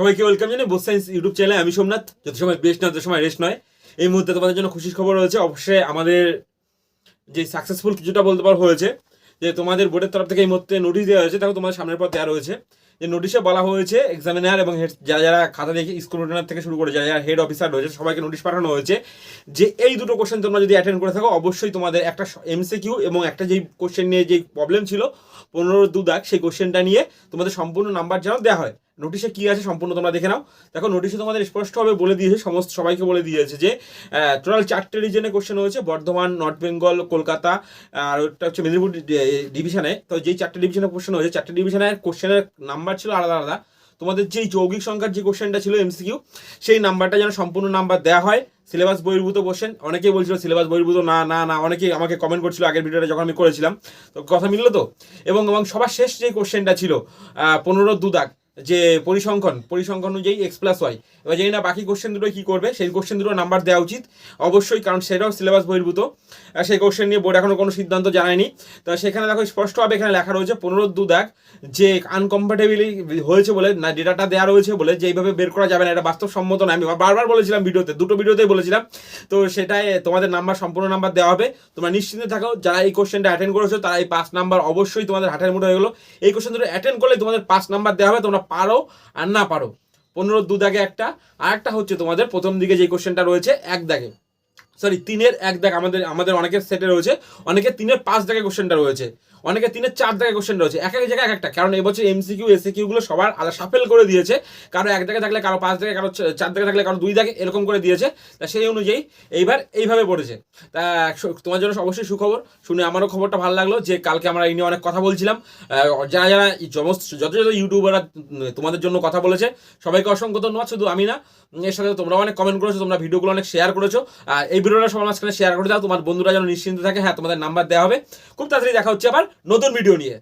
সবাইকে ওয়েলকাম জানাই Bose science YouTube চ্যানেলে আমি সোমনাথ। যত সময় বেস্ট নয় তত সময় রেস্ট নয়। এই মুহূর্তে তোমাদের জন্য খুশির খবর রয়েছে। অবশ্যই আমাদের যে সাকসেসফুল কিছুটা বলতে পার হয়েছে, যে তোমাদের বোর্ডের তরফ থেকে এই মুহূর্তে নোটিশ দেওয়া হয়েছে। দেখো, তোমাদের সামনের পর দেওয়া রয়েছে। যে নোটিশে বলা হয়েছে এক্সামিনার এবং head- যারা যারা খাতা দেখে স্কুল থেকে শুরু করে, যারা যারা হেড অফিসার রয়েছে, সবাইকে নোটিশ পাঠানো হয়েছে। যে এই দুটো কোশ্চেন তোমরা যদি অ্যাটেন্ড করে থাকো, অবশ্যই তোমাদের একটা এমসিকিউ এবং একটা যেই কোশ্চেন নিয়ে যেই প্রবলেম ছিল, পনেরো দু দাগ সেই কোশ্চেনটা নিয়ে তোমাদের সম্পূর্ণ নাম্বার যেন দেওয়া হয়। নোটিশে কি আছে সম্পূর্ণ তোমরা দেখে নাও। দেখো, নোটিশে তোমাদের স্পষ্টভাবে বলে দিয়েছে, সমস্ত সবাইকে বলে দিয়েছে যে টোটাল চারটে রিজনে কোশ্চেন হয়েছে, বর্ধমান নর্থ বেঙ্গল কলকাতা, আর ওটা হচ্ছে মেদিনীপুর ডিভিশনে তো যেই চারটে ডিভিশনে কোশ্চেন হয়েছে, চারটে ডিভিশনের কোশ্চেনের নাম্বার ছিল আলাদা আলাদা। তোমাদের যেই যৌগিক সংখ্যার যে কোশ্চেনটা ছিল এমসিকিউ সেই নাম্বারটা যেন সম্পূর্ণ নাম্বার দেওয়া হয়। সিলেবাস বহির্ভূত কোশ্চেন অনেকেই বলছিল সিলেবাস বহির্ভূত, না না না, অনেকেই আমাকে কমেন্ট করছিল আগের ভিডিওটা যখন আমি করেছিলাম। তো কথা মিললো তো? এবং এবং সবার শেষ যে কোশ্চেনটা ছিল পনেরো দুদাক যে পরিসংখ্যান পরিসংখ্যান অনুযায়ী এক্স প্লাস ওয়াই এবার জানি না বাকি কোশ্চেন দুটো কী করবে, সেই কোশ্চেন দুটো নাম্বার দেওয়া উচিত। অবশ্যই, কারণ সেটাও সিলেবাস বহির্ভূত। সেই কোশ্চেন নিয়ে বোর্ড এখনও কোনো সিদ্ধান্ত জানায়নি। তো সেখানে দেখো স্পষ্টভাবে এখানে লেখা রয়েছে, পনেরো দু দাগ যে আনকমফর্টেবলি হয়েছে বলে, না ডেটাটা দেওয়া রয়েছে বলে, যে এইভাবে বের করা যাবে না, এটা বাস্তবসম্মত না। আমি বারবার বলেছিলাম ভিডিওতে, দুটো ভিডিওতেই বলেছিলাম। তো সেটাই তোমাদের নাম্বার সম্পূর্ণ নাম্বার দেওয়া হবে। তোমরা নিশ্চিন্তে থাকো, যারা এই কোশ্চেনটা অ্যাটেন্ড করেছ, তারা এই পাঁচ নাম্বার অবশ্যই তোমাদের হাটের মুঠো হয়ে গেলো। এই কোশ্চেন দুটো অ্যাটেন্ড করলে তোমাদের পাঁচ নাম্বার দেওয়া হবে, তোমরা পারো আর না পারো। পনেরো দু দাগে একটা, আর একটা হচ্ছে তোমাদের প্রথম দিকে যে কোশ্চেনটা রয়েছে, এক দাগে। সরি তিনের এক দাগ আমাদের আমাদের অনেকের সেটে রয়েছে, অনেকের তিনের পাঁচ দাগে কোশ্চেনটা রয়েছে, অনেকে তিনের চার দাগে কোশ্চেন রয়েছে, এক এক জায়গায় এক একটা, কারণ এবছর এমসিকিউ এসিকিউ গুলো সবার আলাদা সাফেল করে দিয়েছে, কারও এক দাগে থাকলে কারও পাঁচ দাগে কারও চার দাগে থাকলে কারও দুই দাগে এরকম করে দিয়েছে, তা সেই অনুযায়ী এইবার এইভাবে পড়েছে। তা তোমার জন্য অবশ্যই সুখবর, শুনে আমারও খবরটা ভালো লাগল যে কালকে আমরা এই নিয়ে অনেক কথা বলছিলাম যারা যারা যত যত ইউটিউবাররা তোমাদের জন্য কথা বলেছে, সবাইকে অসংখ্য ধন্যবাদ, শুধু আমি না এর সাথে তোমরা অনেক কমেন্ট করেছ, তোমরা ভিডিওগুলো অনেক শেয়ার করেছ, আর এই ভিডিওটা সবার মাঝখানে শেয়ার করে দাও। তোমার বন্ধুরা যেন নিশ্চিন্ত থাকে। হ্যাঁ তোমাদের নাম্বার দেওয়া হবে। খুব তাড়াতাড়ি দেখা হচ্ছে আবার নতুন ভিডিও নিয়ে।